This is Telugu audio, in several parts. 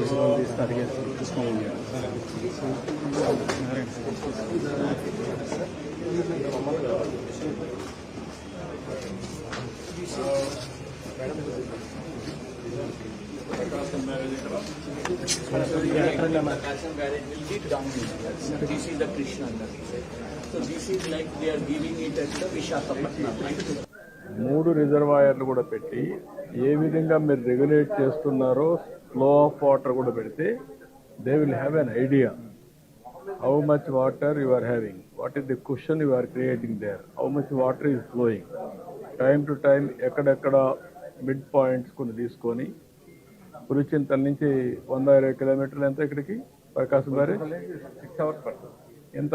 Presidente está aqui dos comunistas. This is the Krishna Nadi. So this is like they are giving it at the Vishakhapatnam. మూడు రిజర్వాయర్లు కూడా పెట్టి ఏ విధంగా మీరు రెగ్యులేట్ చేస్తున్నారో ఫ్లో ఆఫ్ వాటర్ కూడా పెడితే they will have an idea how much water you are having. What is the question you are creating there? How much water is flowing. Time to time ఎక్కడెక్కడ మిడ్ పాయింట్స్ కొన్ని తీసుకొని పులిచింతల నుంచి వంద ఇరవై కిలోమీటర్లు ఎంత ఇక్కడికి? ప్రకాశం గారి సిక్స్ అవర్స్ పడుతుంది. ఎంత?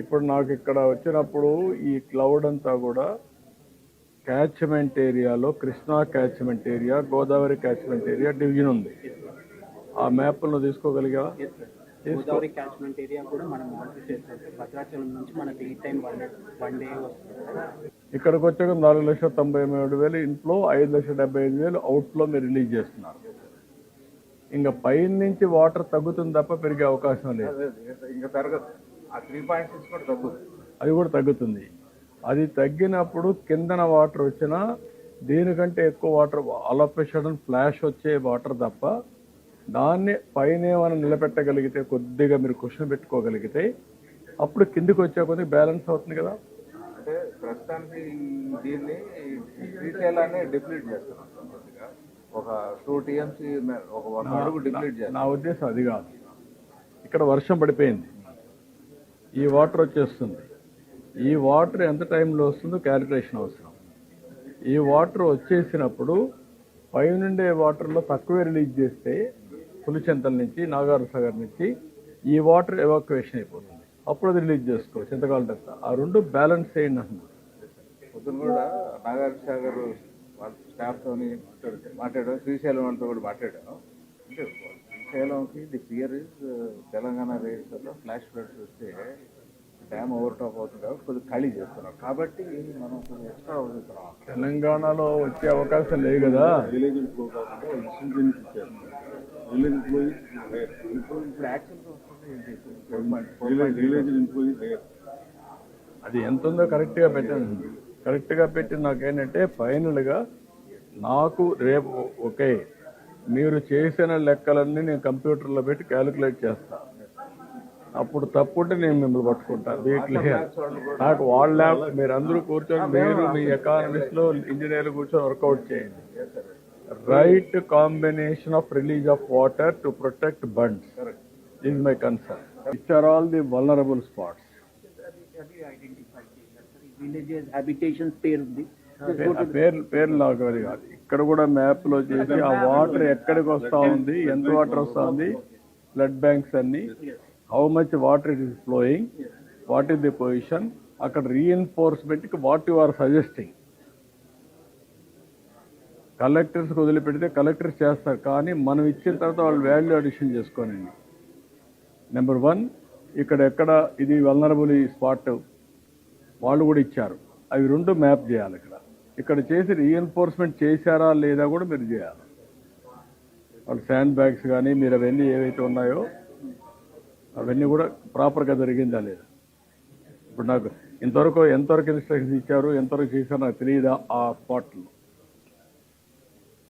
ఇప్పుడు నాకు ఇక్కడ వచ్చినప్పుడు ఈ క్లౌడ్ అంతా కూడా క్యాచ్మెంట్ ఏరియాలో Krishna catchment area Godavari catchment area division ఉంది. ఆ మ్యాప్లను తీసుకోగలిగా గోదావరి క్యాచ్మెంట్ ఏరియా కూడా మనం మానిటర్ చేస్తుంటే భద్రాచలం నుంచి మనకి ఈ time one day one day వస్తుంది. ఇక్కడికి వచ్చాక నాలుగు లక్షల తొంభై మూడు వేలు ఇంట్లో ఐదు లక్షల డెబ్బై ఐదు వేలు అవుట్లో మీరు రిలీజ్ చేస్తున్నారు. ఇంకా పైన నుంచి వాటర్ తగ్గుతుంది తప్ప పెరిగే అవకాశం లేదు. ఇంకా పెరగదు. అది కూడా తగ్గుతుంది. అది తగ్గినప్పుడు కిందన వాటర్ వచ్చినా దీనికంటే ఎక్కువ వాటర్ అలపేషన్ ఫ్లాష్ వచ్చే వాటర్ తప్ప దాన్ని పైన ఏమైనా నిలబెట్టగలిగితే కొద్దిగా మీరు క్వశ్చన్ పెట్టుకోగలిగితే అప్పుడు కిందికి వచ్చే కొద్దిగా బ్యాలెన్స్ అవుతుంది కదా. అంటే ప్రస్తుతానికి దీన్ని డిప్లీట్ చేస్తున్నాం. ఒక టూ టీఎంసీ ఒక అడుగు డిప్లీట్ చేస్తాం నా ఉద్దేశం అది కాదు. ఇక్కడ వర్షం పడిపోయింది. ఈ వాటర్ వచ్చేస్తుంది. ఈ వాటర్ ఎంత టైంలో వస్తుందో క్యాలిక్యులేషన్ అవసరం. ఈ వాటర్ వచ్చేసినప్పుడు పైనుండే వాటర్లో తక్కువే రిలీజ్ చేస్తే పులిచెంతల నుంచి నాగార్ సాగర్ నుంచి ఈ వాటర్ ఎవాక్యువేషన్ అయిపోతుంది. అప్పుడు అది రిలీజ్ చేసుకో చింతకాల దత్త ఆ రెండు బ్యాలెన్స్ చేయండి అంటున్నారు పొద్దున కూడా నాగార్జున సాగర్ వాళ్ళ స్టాఫ్ తోని మాట్లాడాం. శ్రీశైలం వాళ్ళతో కూడా మాట్లాడాం. శ్రీశైలంకి the fear is Telangana rates flash floods వస్తే డ్యామ్ ఓవర్ టాప్ అవుతుంది కాబట్టి కొద్దిగా ఖాళీ చేస్తున్నాం కాబట్టి మనం కొంచెం ఎక్స్ట్రా అవుతున్నాం తెలంగాణలో వచ్చే అవకాశం లేదు కదా? విలేజ్ ఫ్లో కాకుండా ఇన్సూరెన్స్ ఇచ్చారు విలేజ్ ఇప్పుడు ఇప్పుడు యాక్చువల్గా వస్తుంది విలేజ్ అది ఎంత ఉందో కరెక్ట్గా పెట్టాను కరెక్ట్గా పెట్టి నాకేంటంటే ఫైనల్గా నాకు రేపు ఓకే మీరు చేసిన లెక్కలన్నీ నేను కంప్యూటర్లో పెట్టి క్యాలిక్యులేట్ చేస్తా. అప్పుడు తప్పుంటే నేను మిమ్మల్ని పట్టుకుంటా. బీ క్లియర్ నాకు వాళ్ళ ల్యాబ్ మీరు అందరూ కూర్చొని మీరు మీ ఎకానమిస్ట్లో ఇంజనీర్లు కూర్చొని వర్కౌట్ చేయండి. Right combination of release of water to protect bunds is my concern which are all the vulnerable spots habitations pair పేర్లు పేర్లు కాదు. ఇక్కడ కూడా మ్యాప్లో చేసి ఆ వాటర్ ఎక్కడికి వస్తా ఉంది ఎంత వాటర్ వస్తా ఉంది బ్లడ్ బ్యాంక్స్ అన్ని how much water it is flowing what is the position అక్కడ రీఎన్ఫోర్స్మెంట్కి what you are suggesting collectors వదిలిపెడితే కలెక్టర్స్ చేస్తారు కానీ మనం ఇచ్చిన తర్వాత వాళ్ళు వాల్యూ అడిషన్ చేసుకోనండి నెంబర్ వన్ ఇక్కడ ఎక్కడ ఇది వల్నరబుల్ స్పాట్ వాళ్ళు కూడా ఇచ్చారు. అవి రెండు మ్యాప్ చేయాలి ఇక్కడ. ఇక్కడ చేసి రీఎన్ఫోర్స్మెంట్ చేశారా లేదా కూడా మీరు చేయాలి. వాళ్ళు శాండ్ బ్యాగ్స్ కానీ మీరు అవన్నీ ఏవైతే ఉన్నాయో అవన్నీ కూడా ప్రాపర్గా జరిగిందా లేదా? ఇప్పుడు నాకు ఇంతవరకు ఎంతవరకు ఇన్స్ట్రక్షన్స్ ఇచ్చారు ఎంతవరకు చేశారో నాకు తెలియదా ఆ స్పాట్లో